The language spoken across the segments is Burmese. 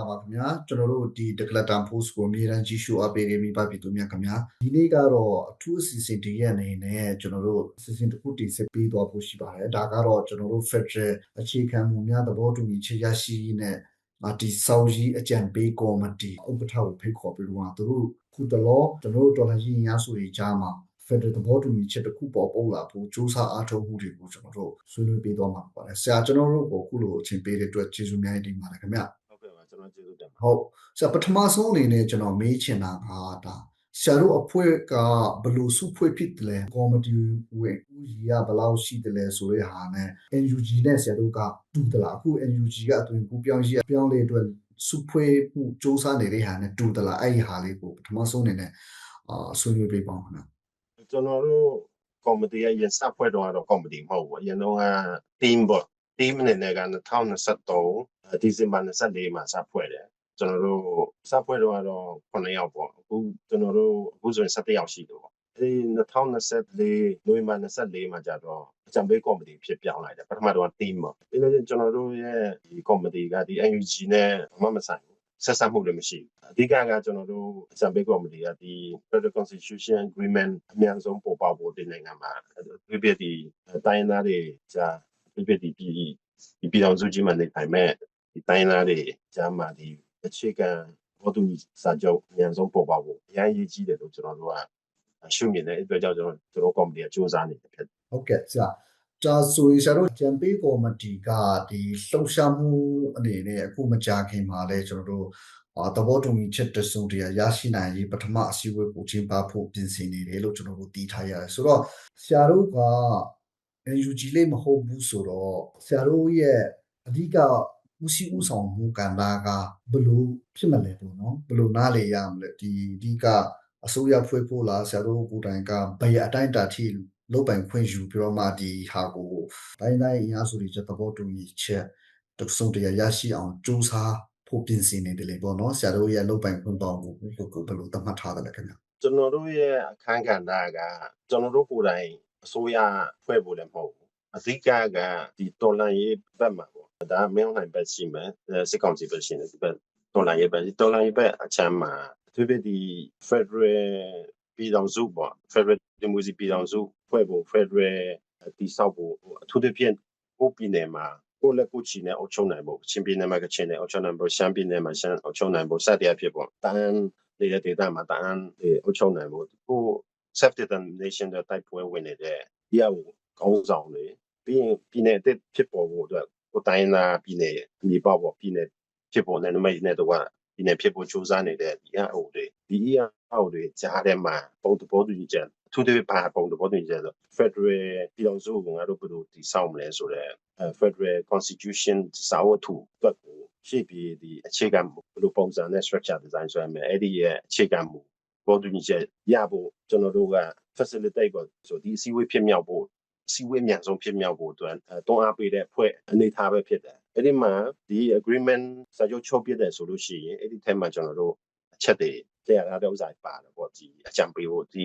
လာပါခင်ဗျာကျွန်တော်တို့ဒီ Declaration Post ကိုအမြဲတမ်းကြည့်ရှုအားပေးနေမိပါပြည်သူများခင်ဗျာဒီနေ့ကတော့အထူးအစီအစဉ်တရက်အနေနဲ့ကျွန်တော်တို့အစီအစဉ်တစ်ခုတည်ဆက်ပေးသွားဖို့ရှိပါတယ်ဒါကတော့ကျွန်တော်တို့ Federal အခြေခံမှုများသဘောတူညီချက်ရရှိနဲ့ဒီစောင်းကြီးအကြံပေးကော်မတီဥက္ကဋ္ဌကိုဖိတ်ခေါ်ပြီးတော့သူတို့ခုတလောကျွန်တော်တို့ဒေါ်လာရင်းရဆိုရေးကြားမှာ Federal သဘောတူညီချက်တစ်ခုပေါ်ပေါက်လာဖို့စူးစမ်းအားထုတ်မှုတွေကိုကျွန်တော်တို့ဆွေးနွေးပေးသွားမှာပါတယ်ဆရာကျွန်တော်တို့ကိုခုလိုအချိန်ပေးတဲ့အတွက်ကျေးဇူးများတင်ပါတယ်ခင်ဗျဟုတ် ကဲ့ပါကျွန်တော်ကျေးဇူးတင်ပါဟုတ်ဆရာပထမဆုံးအနေနဲ့ကျွန်တော်မေးချင်တာကဒါဆရာတို့အဖွဲ့ကဘယ်လိုစုဖွဲ့ဖြစ်တယ်လဲကော်မတီဝင်ဦးကြီးကဘယ်လောက်ရှိတယ်လဲဆိုတဲ့ဟာနဲ့ NUG နဲ့ဆရာတို့ကတူသလားအခု NUG ကအတွင်ကူပြောင်းရှိပြောင်းလေအတွက်စုဖွဲ့မှုစ조사နေတဲ့ဟာနဲ့တူသလားအဲ့ဒီဟာလေးကိုပထမဆုံးအနေနဲ့အာဆွေးနွေးပေးပါဦးခင်ဗျကျွန်တော်တို့ကော်မတီရဲ့ရင်စဖွဲ့တော့တော့ကော်မတီမဟုတ်ဘူးအရင်တော့က team ပေါ့ team အနေနဲ့က2023ဒီဇင်ဘာ24မှာစဖွဲ့တယ်ကျွန်တော်တို့စဖွဲ့တော့တော့9ယောက်ပေါ့အခုကျွန်တော်တို့အခုဆိုရင်17ယောက်ရှိတယ်ပေါ့အဲဒီ2024နိုဝင်ဘာ24မှာကြတော့အကြံပေးကော်မတီဖြစ်ပြောင်းလိုက်တယ်ပထမတော့ team ပေါ့ပြီးတော့ကျွန်တော်တို့ရဲ့ဒီကော်မတီကဒီ NUG နဲ့မမဆိုင်ဘူးဆက်ဆက်မှုလည်းမရှိဘူးအဓိကကကျွန်တော်တို့အစံပေးကော်မတီကဒီ Federal Constitution Agreement အများဆုံးပေါ်ပေါက်ဖို့ဒီနိုင်ငံမှာပြပြဒီတိုင်းသားတွေကြာ ပြပြဒီပြည်ဒီပြည်တော်စုကြီးမှနေထိုင်မဲ့ဒီတိုင်းသားတွေကြာမှဒီအခြေခံဘောတူစာချုပ်အများဆုံးပေါ်ပေါက်ဖို့အရင်ရေးကြီးတယ်လို့ကျွန်တော်တို့ကရှုမြင်တဲ့အတွက်ကြောင့်ကျွန်တော်ကျွန်တော်ကော်မတီကစူးစမ်းနေတယ်ဖြစ်ဟုတ်ကဲ့ဆရာဒါဆိုရင်ဆရာတို့ဂျမ်ပေးကော်မတီကဒီလှုပ်ရှားမှုအနေနဲ့အခုမကြာခင်မှာလဲကျွန်တော်တို့သဘောတူညီချက်တစုံတရာရရှိနိုင်ရေးပထမအစည်းအဝေးကိုကျင်းပဖို့ပြင်ဆင်နေတယ်လို့ကျွန်တော်တို့သိထားရတယ်ဆိုတော့ဆရာတို့က NUG လေးမဟုတ်ဘူးဆိုတော့ဆရာတို့ရဲ့အဓိကဦးစီးဦးဆောင်မှုကဏ္ဍကဘယ်လိုဖြစ်မလဲပေါ့နော်ဘယ်လိုနားလေရမလဲဒီအဓိကအစိုးရဖွဲ့ဖို့လားဆရာတို့ကိုယ်တိုင်ကဘယ်အတိုင်းတာထိလုတ်ပိုင်ခွင့်ယူပြီးတော့မှဒီဟာကိုတိုင်းတိုင်းအင်အားစုတွေချက်သဘောတူညီချက်တစုံတရာရရှိအောင်စူးစမ်းဖို့ပြင်ဆင်နေတယ်လေပေါ့နော်ဆရာတို့ရဲ့လုတ်ပိုင်ခွင့်ပေါင်းကိုဘယ်လိုသတ်မှတ်ထားတယ်လဲခင်ဗျကျွန်တော်တို့ရဲ့အခန်းကဏ္ဍကကျွန်တော်တို့ကိုယ်တိုင် အစိုးရဖွဲ့ဖို့လည်းမဟုတ်ဘူးအဓိကကဒီတော်လန်ရေးဘက်မှာပေါ့ဒါမင်းနိုင်ဘက်ရှိမယ်စစ်ကောင်စီဘက်ရှိတယ်ဒီဘက်တော်လန်ရေးဘက်တော်လန်ရေးဘက်အချမ်းမှာသူပဲဒီ Federal ပြည်တော်စုပေါ့ Federal Democracy ပြည်တော်စုဖွဲ့ဖို့ Federal တိဆောက်ဖို့အထူးသဖြင့်ကိုပြည်နယ်မှာကိုလက်ကိုချီနဲ့အုပ်ချုပ်နိုင်ဖို့ချင်းပြည်နယ်မှာကချင်းနဲ့အုပ်ချုပ်နိုင်ဖို့ရှမ်းပြည်နယ်မှာရှမ်းအုပ်ချုပ်နိုင်ဖို့စတဲ့ဖြစ်ပေါ့တန်းနေတဲ့ဒေသမှာတန်းအုပ်ချုပ်နိုင်ဖို့ကို self determination တဲ့တိုက်ပွဲဝင်နေတဲ့ဒီအကိုကောင်းဆောင်တွေပြီးရင်ပြည်နယ်အစ်ဖြစ်ပေါ်ဖို့အတွက်ကိုတိုင်းနာပြည်နယ်မြေပေါက်ပေါ့ပြည်နယ်ဖြစ်ပေါ်နေမိတ်နဲ့တော့ဒီနယ်ဖြစ်ဖို့စူးစမ်းနေတဲ့ဒီအအိုတွေဒီအအိုတွေကြားထဲမှာပုံတပေါ်တူညီချက်အထူးသဖြင့်ဘာပုံတပေါ်တူညီချက် Federal ပြည်တော်စုကငါတို့ဘယ်လိုတည်ဆောက်မလဲဆိုတော့ Federal Constitution စာဝတ်ထုအတွက်ကိုရှေ့ပြီးဒီအခြေခံဘယ်လိုပုံစံနဲ့ structure design ဆိုရမယ်အဲ့ဒီရဲ့အခြေခံမူ ပေါ်တူညီချက်ရဖို့ကျွန်တော်တို့က facilitate ကိုဆိုဒီအစည်းအဝေးဖြစ်မြောက်ဖို့စီဝေးမြန်ဆုံးဖြစ်မြောက်ဖို့အတွက်တွန်းအားပေးတဲ့ဖွဲ့အနေထားပဲဖြစ်တယ်အဲ့ဒီမှာဒီ agreement စာချုပ်ချုပ်ပြတဲ့ဆိုလို့ရှိရင်အဲ့ဒီထဲမှာကျွန်တော်တို့အချက်တွေတရားရတဲ့ဥစ္စာပါတယ်ပေါ့ဒီအကြံပေးဖို့ဒီ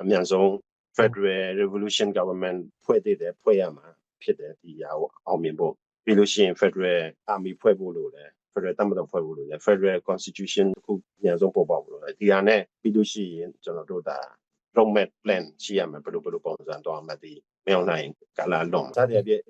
အမြန်ဆုံး Federal Revolution Government ဖွဲ့တဲ့ဖွဲ့ရမှာဖြစ်တယ်ဒီဟာကိုအောင်မြင်ဖို့ပြီးလို့ရှိရင် Federal Army ဖွဲ့ဖို့လို့လည်း Federal တမတော်ဖွဲ့ဖို့လို့လည်း Federal Constitution ခုအမြန်ဆုံးပေါ်ပေါက်ဖို့လို့လည်းဒီဟာနဲ့ပြီးလို့ရှိရင်ကျွန်တော်တို့ဒါ roadmap plan ရှိရမယ်ဘယ်လိုဘယ်လိုပုံစံတော့မှဒီမရောက်နိုင်ကလာလုံးစတဲ့ပြည့်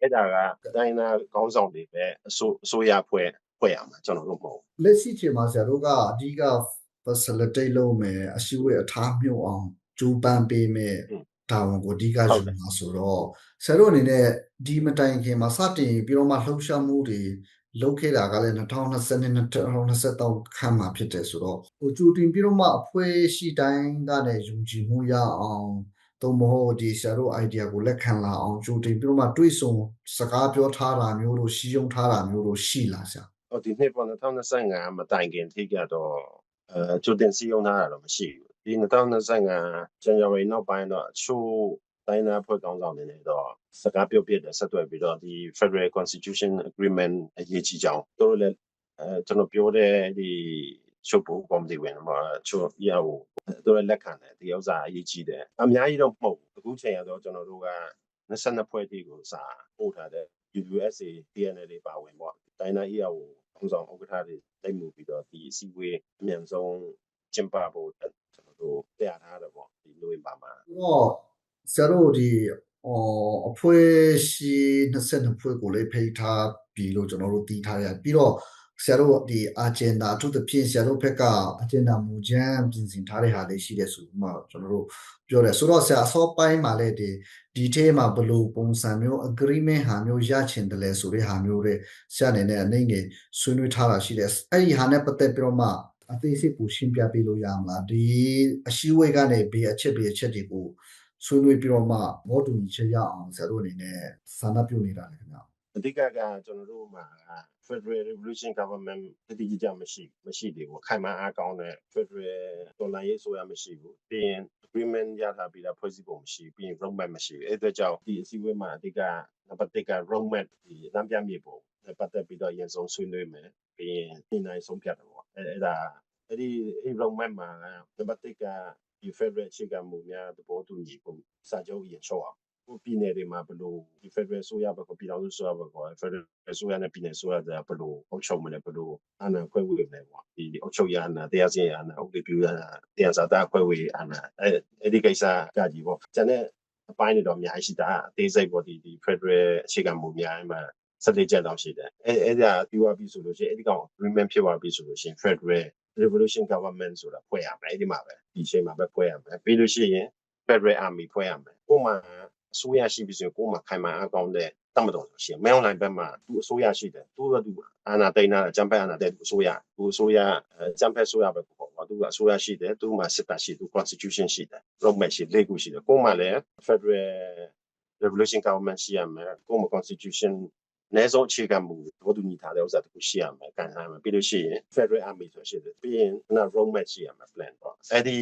အဲ့ဒါကတိုင်းနာကောင်းဆောင်တွေပဲအစိုးအစိုးရဖွဲ့ဖွဲ့ရမှာကျွန်တော်တို့မဟုတ်လက်ရှိချိန်မှာဆရာတို့ကအဓိက facilitate လုပ်မယ်အရှိဝေအထားမြုပ်အောင်ကြိုးပမ်းပေးမယ်တာဝန်ကိုအဓိကယူမှာဆိုတော့ဆရာတို့အနေနဲ့ဒီမတိုင်ခင်မှာစတင်ပြီးတော့မှလှုပ်ရှားမှုတွေ လုပ်ခဲ့တာကလည်း2020နဲ့2023ခန့်မှာဖြစ်တယ်ဆိုတော့ဟိုကြိုတင်ပြီးတော့မှအဖွဲ့ရှိတိုင်းကနေယုံကြည်မှုရအောင်သို့မဟုတ်ဒီဆရာတို့ idea ကိုလက်ခံလာအောင်ကြိုတင်ပြီးတော့မှတွေးဆုံစကားပြောထားတာမျိုးတို့ရှင်းုံထားတာမျိုးတို့ရှိလားဆရာဟိုဒီနှစ်ပေါ်2025မတိုင်ခင်ထိကတော့အဲကြိုတင်စီယုံထားတာတော့မရှိဘူးဒီ2025 January နောက်ပိုင်းတော့အချို့ တိုင်းသားဖွဲ့ကောင်းဆောင်တွေနဲ့တော့စကားပြောပြတဲ့ဆက်သွယ်ပြီးတော့ဒီ Federal Constitution Agreement အရေးကြီးကြောင်းတို့လည်းအဲကျွန်တော်ပြောတဲ့ဒီချုပ်ဖို့ကော်မတီဝင်မှာချို့ရဖို့တို့လည်းလက်ခံတယ်ဒီဥစ္စာအရေးကြီးတယ်အများကြီးတော့မဟုတ်ဘူးအခုချိန်ရတော့ကျွန်တော်တို့က22ဖွဲ့တီကိုစာပို့ထားတဲ့ USA PNL တွေပါဝင်ပေါ့တိုင်းသား ER ကိုပုံဆောင်ဥက္ကဋ္ဌတွေတိတ်မှုပြီးတော့ဒီအစည်းအဝေးအမြန်ဆုံးကျင်းပဖို့ကျွန်တော်တို့တရားထားတယ်ပေါ့ဒီနိုဝင်ဘာမှာတော့ ဆရာတို့ဒီအော်အဖွဲ့ရှိ22ဖွဲ့ကိုလည်းဖိတ်ထားပြီလို့ကျွန်တော်တို့သိထားရပြီးတော့ဆရာတို့ဒီ agenda အထူးသဖြင့်ဆရာတို့ဘက်က agenda မူကြမ်းပြင်ဆင်ထားတဲ့ဟာလေးရှိတယ်ဆိုမှကျွန်တော်တို့ပြောတယ်ဆိုတော့ဆရာအစောပိုင်းမှာလည်းဒီဒီထဲမှာဘယ်လိုပုံစံမျိုး agreement ဟာမျိုးရချင်တယ်လဲဆိုတဲ့ဟာမျိုးတွေဆရာအနေနဲ့အနေငယ်ဆွေးနွေးထားတာရှိတယ်အဲ့ဒီဟာနဲ့ပတ်သက်ပြီးတော့မှအသေးစိတ်ကိုရှင်းပြပေးလို့ရမလားဒီအရှိဝေးကနေဘေးအချက်ဘေးအချက်တွေကို ဆွေးနွေးပြီးတော့မှဘောတူညီချက်ရအောင်ဆရာတို့အနေနဲ့ဆန္ဒပြုနေတာလေခင်ဗျာအဓိကကကျွန်တော်တို့မှာ Federal Revolution Government တတိယကြမရှိမရှိသေးဘူးခိုင်မာအားကောင်းတဲ့ Federal တော်လှန်ရေးဆိုရမရှိဘူးပြီးရင် agreement ရထားပြီးတော့ဖွဲ့စည်းပုံမရှိပြီးရင် roadmap မရှိဘူးအဲ့အတွက်ကြောင့်ဒီအစည်းအဝေးမှာအဓိကနံပါတ်1က roadmap ဒီလမ်းပြမြေပုံနဲ့ပတ်သက်ပြီးတော့အရင်ဆုံးဆွေးနွေးမယ်ပြီးရင်ဒီနိုင်ဆုံးဖြတ်တယ်ပေါ့အဲ့အဲ့ဒါအဲ့ဒီအဲ့ roadmap မှာနံပါတ်1က ဒီ Federal အခြေခံမူများသဘောတူညီပုံစာချုပ်အရင်ချုပ်အောင်ကိုပြည်နယ်တွေမှာဘယ်လိုဒီ Federal ဆိုရဘက်ကပြည်တော်စုဆိုရဘက်က Federal ဆိုရနဲ့ပြည်နယ်ဆိုရတဲ့ဘယ်လိုအုပ်ချုပ်မလဲဘယ်လိုအာဏာခွဲဝေမလဲပေါ့ဒီအုပ်ချုပ်ရအာဏာတရားစီရင်အာဏာဥပဒေပြုရအာဏာတရားစာသားခွဲဝေအာဏာအဲအဲ့ဒီကိစ္စကကြီးပေါ့ကျန်တဲ့အပိုင်းတွေတော့အများကြီးရှိတာအသေးစိတ်ပေါ့ဒီဒီ Federal အခြေခံမူများမှာစတဲ့ချက်တော့ရှိတယ်အဲအဲ့ဒါပြီးသွားပြီဆိုလို့ရှိရင်အဲ့ဒီကောင် agreement ဖြစ်သွားပြီဆိုလို့ရှိရင် Federal Revolution Government ဆိုတာဖွဲ့ရမယ်အဲ့ဒီမှာပဲဒီအချိန်မှာပဲဖွဲ့ရမယ်ပြီးလို့ရှိရင် Federal Army ဖွဲ့ရမယ်ပုံမှန်အစိုးရရှိပြီဆိုရင်ကိုယ်မှာခိုင်မာအကောင်းတဲ့တတ်မတော်ဆိုရှင်မဲအွန်လိုင်းဘက်မှာသူအစိုးရရှိတယ်သူကသူအာဏာသိမ်းတာအကြံဖက်အာဏာသိမ်းအစိုးရသူအစိုးရအကြံဖက်အစိုးရပဲပေါ့ကွာသူကအစိုးရရှိတယ်သူမှာစစ်တပ်ရှိသူ constitution ရှိတယ် roadmap ရှိလေးခုရှိတယ်ကိုယ်မှာလည်း Federal Revolution Government ရှိရမယ်ကိုယ်မှာ constitution နဲဆုံးအခြေခံမူဘောတူညီထားတဲ့ဥစ္စာတခုရှိရမယ်ကန်ထားမယ်ပြီးလို့ရှိရင် Federal Army ဆိုရှိတယ်ပြီးရင်နောက် roadmap ရှိရမယ် plan ပေါ့အဲ့ဒီ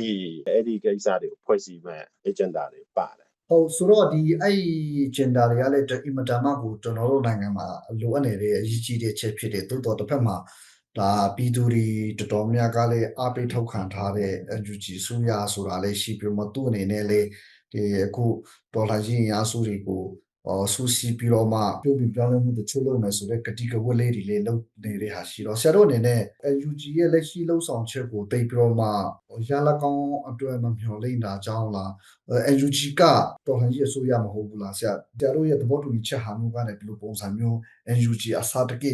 အဲ့ဒီကိစ္စတွေကိုဖွဲ့စည်းမဲ့ agenda တွေပါတယ်ဟုတ်ဆိုတော့ဒီအဲ့ gender တွေကလည်းအင်မတန်မှကိုကျွန်တော်တို့နိုင်ငံမှာလိုအပ်နေတဲ့အရေးကြီးတဲ့ချက်ဖြစ်တယ်တိုးတော်တစ်ဖက်မှာဒါပြည်သူတွေတော်တော်များကလည်းအားပေးထောက်ခံထားတဲ့ UG ဆိုရဆိုတာလည်းရှိပြီးမှသူ့အနေနဲ့လည်းဒီအခုဒေါ်လာရင်းအားစုတွေကို အော်ဆူစီပြီးတော့မှပြုတ်ပြီးပြောင်းလဲမှုတချို့လုပ်မယ်ဆိုတော့ကတိကဝတ်လေးတွေလည်းလုပ်နေတဲ့ဟာရှိတော့ဆရာတို့အနေနဲ့ UG ရဲ့လက်ရှိလှုပ်ဆောင်ချက်ကိုတိတ်ပြီးတော့မှရလာကောင်းအတွက်မမျှော်လင့်တာကြောင်းလား NUG ကတော်လှန်ရေးအစိုးရမဟုတ်ဘူးလားဆရာဆရာတို့ရဲ့သဘောတူညီချက်ဟာမျိုးကလည်းဒီလိုပုံစံမျိုး NUG အစားတကိ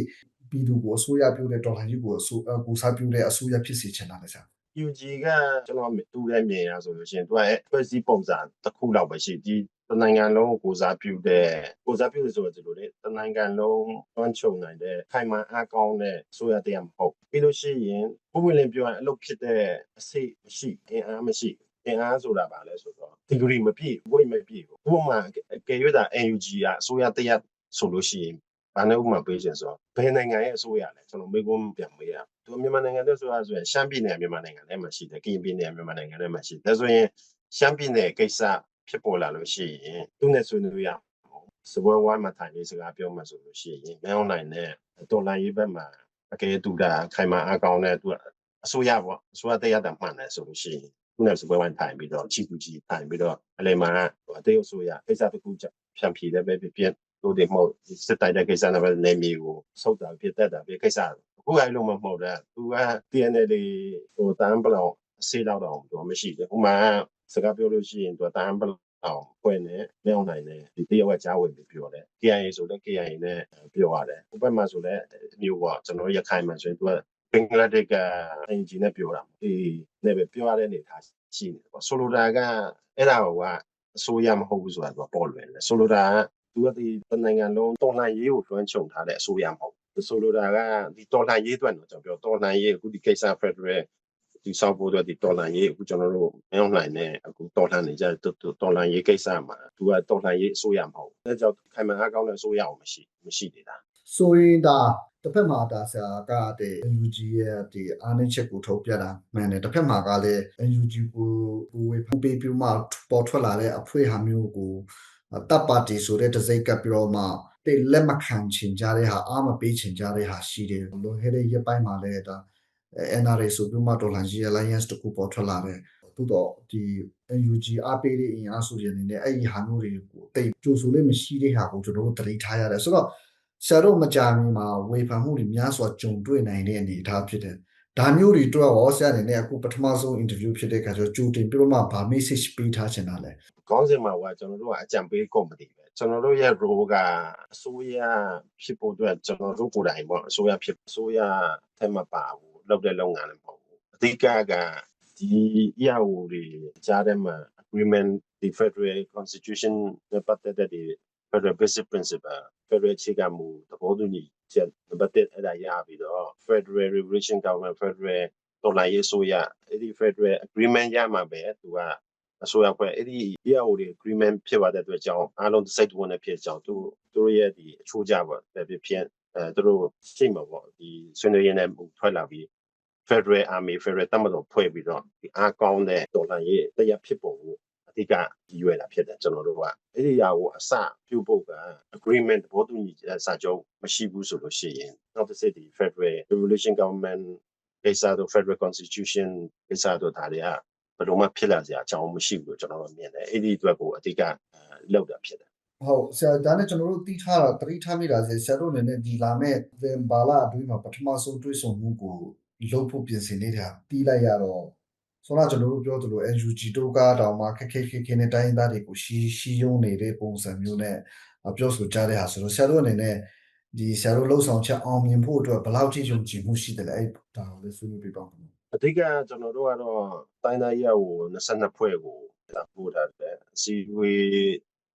ပြည်သူကိုအစိုးရပြုတဲ့တော်လှန်ရေးကိုအစိုးကိုစားပြုတဲ့အစိုးရဖြစ်စေချင်တာလေဆရာ UG ကကျွန်တော်တူတဲ့မြင်ရဆိုလို့ရှိရင်သူကဖွဲ့စည်းပုံစံတစ်ခုလောက်ပဲရှိဒီ တနိုင်ငံလုံးကိုစားပြုတဲ့ကိုစားပြုဆိုတော့ဒီလိုလေတနိုင်ငံလုံးတွန်းချုံနိုင်တဲ့ခိုင်မာအားကောင်းတဲ့ဆိုရတရားမဟုတ်ပြီးလို့ရှိရင်ပုံဝင်လင်းပြောရင်အလုပ်ဖြစ်တဲ့အစိတ်မရှိအင်အားမရှိအင်အားဆိုတာပါလဲဆိုတော့ degree မပြည့်ဘွေမပြည့်ဘူးဥပမာကဲရွေးတာ NUG ကအစိုးရတရားဆိုလို့ရှိရင်ဘာနဲ့ဥပမာပေးချင်ဆိုတော့ဘယ်နိုင်ငံရဲ့အစိုးရလဲကျွန်တော်မေးခွန်းပြန်မေးရသူမြန်မာနိုင်ငံတဲ့ဆိုရဆိုရင်ရှမ်းပြည်နယ်မြန်မာနိုင်ငံထဲမှာရှိတယ်ကရင်ပြည်နယ်မြန်မာနိုင်ငံထဲမှာရှိတယ်ဒါဆိုရင်ရှမ်းပြည်နယ်ကိစ္စ ဖြစ်ပေါ်လာလို့ရှိရင်သူနဲ့ဆွေးနွေးရစပွဲဝိုင်းမှာထိုင်နေစကားပြောမှဆိုလို့ရှိရင်မအောင်နိုင်တဲ့တော်လိုင်းရေးဘက်မှာအကယ်တူတာခိုင်မာအကောင်နဲ့သူအစိုးရပေါ့အစိုးရတရားတမှန်တယ်ဆိုလို့ရှိရင်သူနဲ့စပွဲဝိုင်းထိုင်ပြီးတော့ချီကူကြီးထိုင်ပြီးတော့အလေမှာအတေးအစိုးရကိစ္စတစ်ခုဖြန့်ဖြေတယ်ပဲဖြစ်ဖြစ်တို့တွေမဟုတ်စစ်တိုက်တဲ့ကိစ္စနဲ့ပဲနေမျိုးကိုစုတ်တာဖြစ်တတ်တာဖြစ်ကိစ္စအခုအဲ့လိုမဟုတ်တဲ့သူက TNL ဟိုတန်းပလောက်ဆေးလောက်တော့သူမရှိဘူးဥမာ စကားပြောလို့ရှိရင်သူတန်းပအောင်ဖွင့်နေမအောင်နိုင်တယ်ဒီတယောက်ကကြားဝင်ပြီးပြောတယ် KIA ဆိုတော့ KIA နဲ့ပြောရတယ်ဥပမာဆိုလည်းမျိုးပေါ့ကျွန်တော်ရခိုင်မှာဆိုရင်သူကဘင်္ဂလားဒေ့ရှ်ကအင်ဂျင်နဲ့ပြောတာအေးနဲ့ပဲပြောရတဲ့အနေထားရှိနေတယ်ပေါ့ဆိုလိုတာကအဲ့ဒါကအစိုးရမဟုတ်ဘူးဆိုတာသူကပေါ်လွယ်တယ်ဆိုလိုတာကသူကဒီနိုင်ငံလုံးတော်လှန်ရေးကိုလွှမ်းခြုံထားတဲ့အစိုးရမဟုတ်ဆိုလိုတာကဒီတော်လှန်ရေးအတွက်တော့ကျွန်တော်ပြောတော်လှန်ရေးအခုဒီကိစ္စ Federal ဒီဆောက်ဖို့အတွက်ဒီတော်လှန်ရေးအခုကျွန်တော်တို့မအောင်နိုင်နဲ့အခုတော်လှန်နေကြတော်လှန်ရေးကိစ္စမှာသူကတော်လှန်ရေးအစိုးရမဟုတ်ဘူးဒါကြောင့်ခိုင်မာအားကောင်းတဲ့အစိုးရအောင်မရှိမရှိနေတာဆိုရင်ဒါတစ်ဖက်မှာဒါဆရာကတဲ့ UG ရဲ့ဒီအားနည်းချက်ကိုထုတ်ပြတာမှန်တယ်တစ်ဖက်မှာကလည်း UG ကိုကိုဝေဖန်ပေးပြီးမှပေါ်ထွက်လာတဲ့အဖွဲ့ဟာမျိုးကိုတပ်ပါတီဆိုတဲ့တစိမ့်ကပ်ပြီးတော့မှတိတ်လက်မခံချင်ကြတဲ့ဟာအားမပေးချင်ကြတဲ့ဟာရှိတယ်လွန်ခဲ့တဲ့ရက်ပိုင်းမှာလည်းဒါ NRA ဆိုပြီးမှတော်လှန်ရေး alliance တခုပေါ်ထွက်လာတယ်သို့တော့ဒီ UG အားပေးတဲ့အင်အားစုတွေအနေနဲ့အဲ့ဒီဟာမျိုးတွေကိုတိတ်ကြိုဆိုလို့မရှိတဲ့ဟာကိုကျွန်တော်တို့တတိထားရတယ်ဆိုတော့ဆရာတို့မကြာမီမှာဝေဖန်မှုတွေများစွာကြုံတွေ့နိုင်တဲ့အနေအထားဖြစ်တယ်ဒါမျိုးတွေတွေ့ရောဆရာအနေနဲ့အခုပထမဆုံး interview ဖြစ်တဲ့အခါကျတော့ကြိုတင်ပြီးတော့မှဗာ message ပေးထားချင်တာလဲခေါင်းစဉ်မှာကကျွန်တော်တို့ကအကြံပေးကော်မတီပဲကျွန်တော်တို့ရဲ့ role ကအစိုးရဖြစ်ဖို့အတွက်ကျွန်တော်တို့ကိုယ်တိုင်ပေါ့အစိုးရဖြစ်အစိုးရထက်မပါဘူး လုပ်တဲ့လုပ်ငန်းလည်းမဟုတ်ဘူးအဓိကကဒီ EAO တွေကြားထဲမှာ agreement ဒီ federal constitution နဲ့ပတ်သက်တဲ့ဒီ federal basic principle federal အခြေခံမူသဘောတူညီချက်နံပါတ်1အဲ့ဒါရပြီးတော့ federal revolution government federal တော်လှန်ရေးအစိုးရအဲ့ဒီ federal agreement ရမှာပဲသူကအစိုးရဖွဲ့အဲ့ဒီ EAO တွေ agreement ဖြစ်သွားတဲ့အတွက်ကြောင့်အားလုံးစိတ်ဝင်တဲ့ဖြစ်ကြောင်းသူသူတို့ရဲ့ဒီအချိုးကြပါပဲဖြစ်ဖြစ်အဲသူတို့ရှိမှာပေါ့ဒီဆွေးနွေးရင်းနဲ့ထွက်လာပြီး Federal Army Federal တပ်မတော်ဖွဲ့ပြီးတော့ဒီအားကောင်းတဲ့တော်လှန်ရေးတရားဖြစ်ပုံကိုအဓိကရွယ်တာဖြစ်တယ်ကျွန်တော်တို့ကအဲ့ဒီအရာကိုအစပြုဖို့က agreement ဘောတူညီချက်စာချုပ်မရှိဘူးဆိုလို့ရှိရင်နောက်တစ်စစ်ဒီ Federal Revolution Government ကိစ္စတို့ Federal Constitution ကိစ္စတို့ဒါတွေကဘယ်လိုမှဖြစ်လာစရာအကြောင်းမရှိဘူးလို့ကျွန်တော်တို့မြင်တယ်အဲ့ဒီအတွက်ကိုအဓိကလောက်တာဖြစ်တယ်ဟုတ်ဆရာဒါနဲ့ကျွန်တော်တို့တီးထားတာတတိထားမိတာဆရာတို့အနေနဲ့ဒီလာမဲ့ဗင်ဘာလာအတွင်းမှာပထမဆုံးတွေ့ဆုံမှုကို လုပ်ဖို့ပြင်ဆင်နေတာတီးလိုက်ရတော့ဆိုတော့ကျွန်တော်တို့ပြောသလို NUG တို့ကတောင်မှခက်ခဲခက်ခဲနဲ့တိုင်းသားတွေကိုရှီရှီယုံနေတဲ့ပုံစံမျိုးနဲ့ပြောဆိုကြတဲ့ဟာဆိုတော့ဆရာတို့အနေနဲ့ဒီဆရာတို့လှုပ်ဆောင်ချက်အောင်မြင်ဖို့အတွက်ဘယ်လောက်ထိယုံကြည်မှုရှိတယ်လဲအဲ့ဒါကိုလည်းဆွေးနွေးပြပါဦးအဓိကကျွန်တော်တို့ကတော့တိုင်းသားရက်ကို22ဖွဲ့ကိုပို့ထားတယ်အစီအဝေး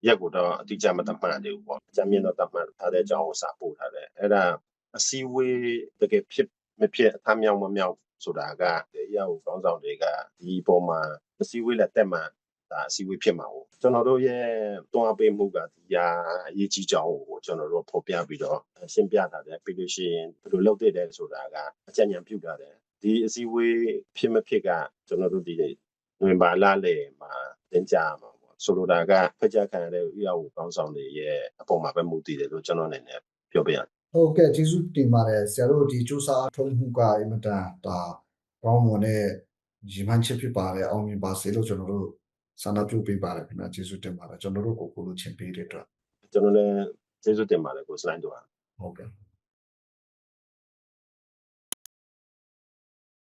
ရက်ကိုတော့အတိအကျမသတ်မှတ်သေးဘူးပေါ့အကြမ်းမြင့်တော့သတ်မှတ်ထားတဲ့အကြောင်းကိုစာပို့ထားတယ်အဲ့ဒါအစီအဝေးတကယ်ဖြစ် မဖြစ်အထမြောက်မမြောက်ဆိုတာကရက်ကိုကောင်းဆောင်တွေကဒီပုံမှာအစီအဝေးလက်တက်မှဒါအစီအဝေးဖြစ်မှာဟုတ်ကျွန်တော်တို့ရဲ့တွန်းအားပေးမှုကဒီဟာအရေးကြီးကြောင်းကိုကျွန်တော်တို့ဖော်ပြပြီးတော့ရှင်းပြထားတယ်ပြီးလို့ရှိရင်ဘယ်လိုလုပ်တဲ့လဲဆိုတာကအကြံဉာဏ်ပြုထားတယ်ဒီအစည်းအဝေးဖြစ်မဖြစ်ကကျွန်တော်တို့ဒီနိုဝင်ဘာလလေမှာတင်ကြမှာပေါ့ဆိုလိုတာကဖက်ကြခံရတဲ့ဥရောကောင်းဆောင်တွေရဲ့အပေါ်မှာပဲမူတည်တယ်လို့ကျွန်တော်အနေနဲ့ပြောပြရ ဟုတ်ကဲ့ကျေးဇူးတင်ပါတယ်ဆရာတို့ဒီစူးစမ်းအထုံးမှုကအင်မတန်ဒါကောင်းမွန်တဲ့ရည်မှန်းချက်ဖြစ်ပါတယ်အောင်မြင်ပါစေလို့ကျွန်တော်တို့ဆန္ဒပြုပေးပါတယ်ခင်ဗျာကျေးဇူးတင်ပါတယ်ကျွန်တော်တို့ကိုကိုလိုချင်ပေးတဲ့အတွက်ကျွန်တော်လည်းကျေးဇူးတင်ပါတယ်ကိုစလိုင်းတို့ဟုတ်ကဲ့